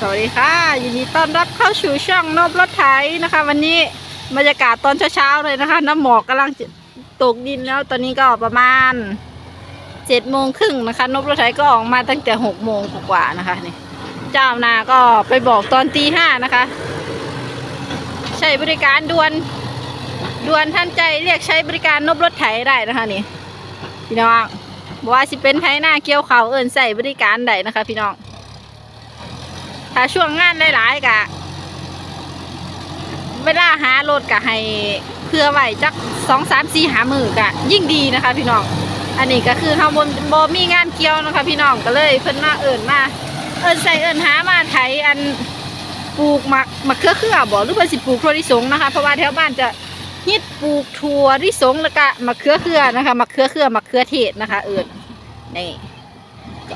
สวัสดีค่ะยินดีต้อนรับเข้าสู่ช่องนบรถไถนะคะ วันนี้บรรยากาศตอนเช้าๆเลยนะคะ น้ำหมอกกำลังตกดินแล้ว ตอนนี้ก็ประมาณเจ็ดโมงครึ่งนะคะ นบรถไถก็ออกมาตั้งแต่หกโมงกว่าๆนะคะนี่เจ้านาก็ไปบอกตอนตีห้านะคะ ใช้บริการด่วนด่วนท่านใจเรียกใช้บริการนบรถไถได้นะคะนี่พี่น้องบอกว่าสิเป็นไถหน้าเกี่ยวเขาเอินใส่บริการได้นะคะ พี่น้อง ถ้าช่วงงานหลายๆกะเวลาหารถกะให้เพื่อไหวจักสองสามสี่หามือกะยิ่งดีนะคะ พี่น้อง อันนี้ก็คือทำบนบมีงานเกี่ยวนะคะ พี่น้องก็เลยเพิ่นมาเอิญมา เอิญใส่เอิญหามาไถอันปลูกมักมะเขือเขือบ่หรือว่าสิปลูกถั่วลิสงนะคะเพราะว่าแถวบ้านจะฮิตปลูกถั่วลิสงแล้วก็มะเขือเขือนะคะมะเขือเขือมะเขือเทศนะคะ เอิญนี่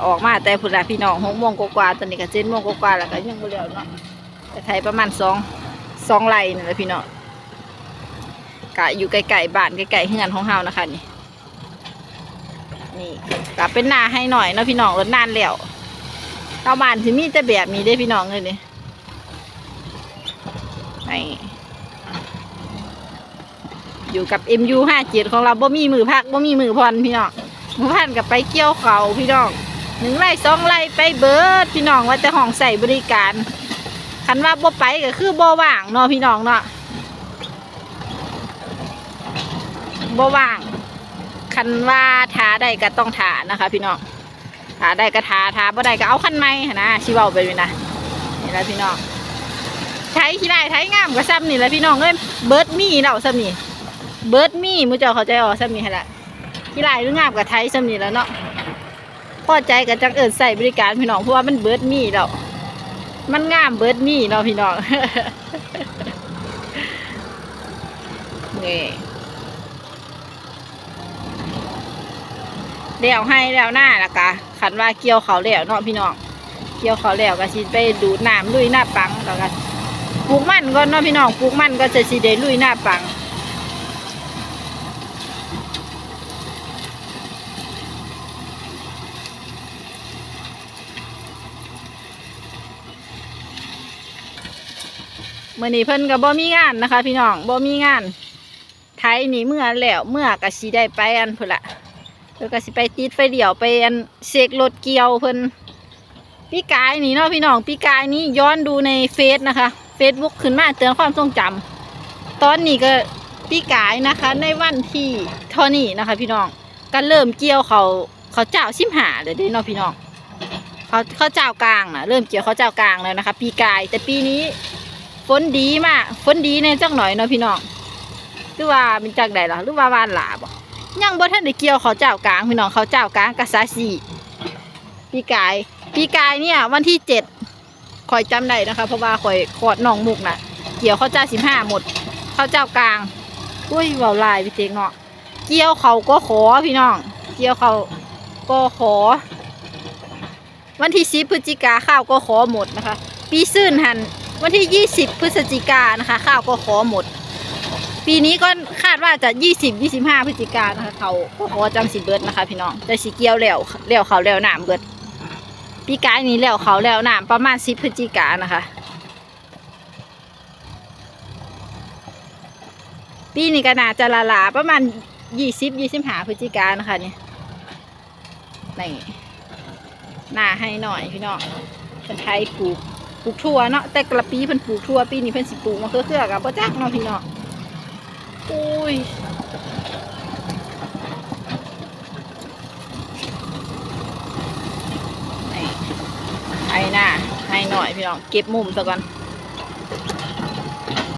ออกมาแต่พุ่นละพี่น้องหกโมงกว่าตอนนี้ก็เจ็ดโมงกว่าแล้วก็ยังบ่เลี้ยวเนาะแต่ไทยประมาณสองสองไร่นี่แหละพี่น้องกะอยู่ไกลๆบ้านไกลๆเฮือนของเฮานะคะนี่นี่ก็เป็นนาให้หน่อยเนาะพี่น้องรถนานแล้วชาบ้านสิมีแต่แบบนี้ได้พี่น้องเลยนี่นี่อยู่กับ MU 57 ของเราบ่มีมือพักบ่มีมือพรพี่น้องมู่บ้านกับไปเกี่ยวเขาพี่น้อง หนึ่งไร่สองไร่ไปเบิดพี่น้องว่าแต่ห้องใส่บริการคันว่าบ่ไปก็คือบ่ว่างเนาะพี่น้องเนาะบ่ว่างคันว่าทาได้ก็ต้องทานะคะ พี่น้องทาได้ก็ทาทาบ่ได้ก็เอาคันใหม่หั้นะชิเว้าไปเลยนะนี่แหละพี่น้องใช้ขี้ไร่ใช้งามก็ซ้ำนี่แหละพี่น้องเอ้ยเบิร์ดมีเราซ้ำนี่เบิร์ดมีมือเจ้าเข้าใจอ๋อซ้ำนี่แหละที่ไรหรืองามกับไทยสำนี่แล้วเนาะ พอใจกับจังเอิญใส่บริการพี่น้องเพราะว่ามันเบิร์ดมีแล้วมันงามเบิร์ดมีเนาะพี่น้องนี่แล้วให้แล้วหน้าละกะขันว่าเกี่ยวเขาแล้วเนาะพี่น้องเกี่ยวเขาแล้วก็สิไปดูดน้ำลุยหน้าปังแล้วกันปลูกมันก่อนเนาะพี่น้องปลูกมันก็จะสิได้ลุยหน้าปัง มื่อนี้เพิ่นก็บ่มีงานนะคะ พี่น้องบ่มีงานไทยนี่เมื่อแล้วเมื่อก็สิได้ไปอันพุ่นละเพิ่นก็สิไปติดไฟเดี่ยวไปอันเสกรถเกี่ยวเพิ่นพี่กายนี่เนาะพี่น้องพี่กายนี่ย้อนดูในเฟซนะคะเฟซบุ๊กขึ้นมาเตือนความทรงจำตอนนี้ก็พี่กายนะคะ ในวันที่เท่านี้นะคะ พี่น้องก็เริ่มเกี่ยวเขาเขาเจ้าชิมหาเลยด้เนาะพี่น้องเขาเขาเจ้ากลางนะเริ่มเกี่ยวเขาเจ้ากลางแล้วนะคะ ปีกายแต่ปีนี้ ฝนดีมากฝนดีในจักหน่อยเนาะพี่น้องหรือว่าเป็นจักใดล่ะหรือว่าวานหลาบ่ยังบ่ทันได้เกี่ยวเขาเจ้ากลางพี่น้องเขาเจ้ากลางกะซาซีปีกายปีกายเนี่ย วันที่เจ็ดคอยจำได้นะคะเพราะว่าคอยขอดหนองมุกน่ะ เกี่ยวเขาเจ้าสิบห้าหมดเขาเจ้ากลางอุ้ยเบาลายพี่เจงเนาะเกี่ยวเขาก็ขอพี่น้อง เกี่ยวเขาก็ขอ วันที่สิบพฤศจิกาข้าวก็ขอหมดนะคะ ปีซื่นหัน วันที่ 20 พฤศจิกายนะคะ ข้าวก็ขอหมด ปีนี้ก็คาดว่าจะ 20 25 พฤศจิกายนะคะเขาก็ขอจังสิเบิดนะคะ พี่น้องจะสีเกียวแล้วแล้วเขาแล้วน้ำเบิดปีกายนี้แล้วเขาแล้วน้ำประมาณ 10 พฤศจิกายนนะคะปีนี้ก็น่าจะละลาประมาณ20 25พฤศจิกายนนะคะนี่นี่หน้าให้หน่อยพี่น้องคนไทยปลูก ปลูกทั่วเนาะแต่กระปีเพิ่นปลูกทั่วปีนี้เพิ่นสิปลูกมาเขือๆกับบ่จักเนาะพี่เนาะอุ้ยนี่ให้หน้าให้หน่อยพี่น้องเก็บมุมซะก่อน